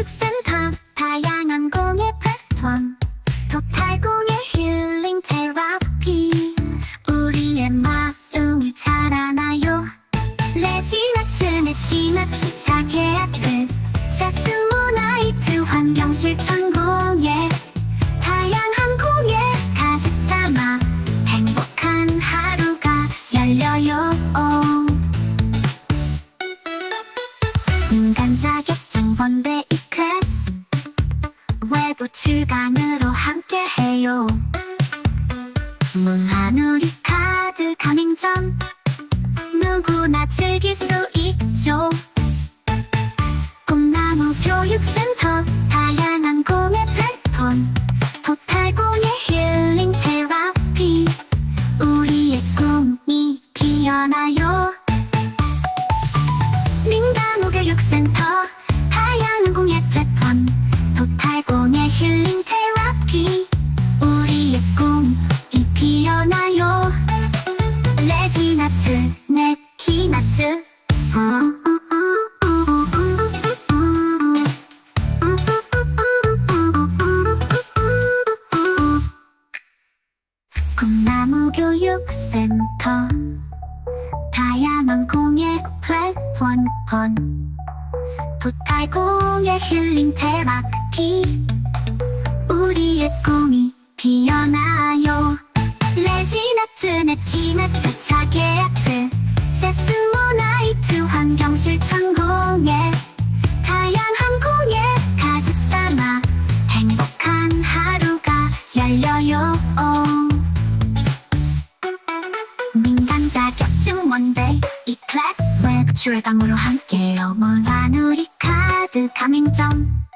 교육센터 다양한 공예 패턴. 토탈 공예 힐링 테라피. 우리의 마음이 자라나요? 레진 아트 네티나트 자개 아트. 제스모나이트 환경 실천 공예 다양한 공예 가득 담아 행복한 하루가 열려요. 인간 자격증 클래스 외부 출강으로 함께해요. 문하누리 카드 가맹점. 누구나 즐길 수 있죠. 꿈나무 교육센터 다양한 공예 패턴. 토탈 공예 힐링 테라피. 우리의 꿈이 피어나요 꿈나무 교육센터. 다양한 공예 플랫폼. 토탈 공예 힐링 테라피. 우리의 꿈이 피어 환경 실천 공예 다양한 공예 가득 담아 행복한 하루가 열려요. 민간 자 격증 원데이 이 클래스 외부 출강으로 함께요. 문화누리 카드 가맹점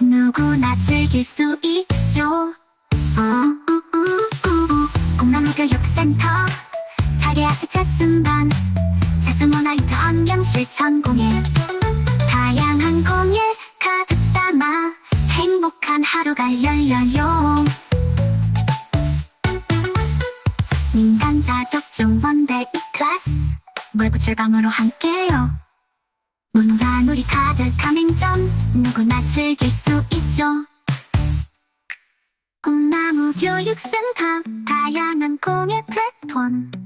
누구나 즐길 수 있죠. 공나무 교육센터. 자리아트 체스반 체스모 나이트 환경 실천 공예 다양한 공예 가득 담아 행복한 하루가 열려요. 민간 자격증 원데이 이 클래스. 외부 출강으로 함께요. 문화누리 카드 가맹점 누구나 즐길 수 있죠. 꿈나무 교육센터 다양한 공예 플랫폼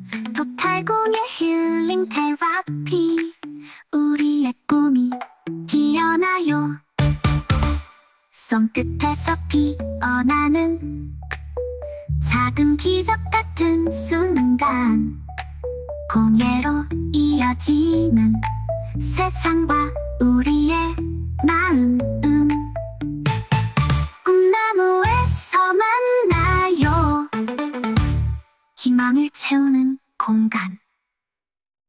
공예 힐링 테라피. 우리의 꿈이 피어나요. 손끝에서 피어나는 작은 기적 같은 순간. 공예로 이어지는 세상과 우리의 마음. 꿈나무에서 만나요. 희망을 채우는 공간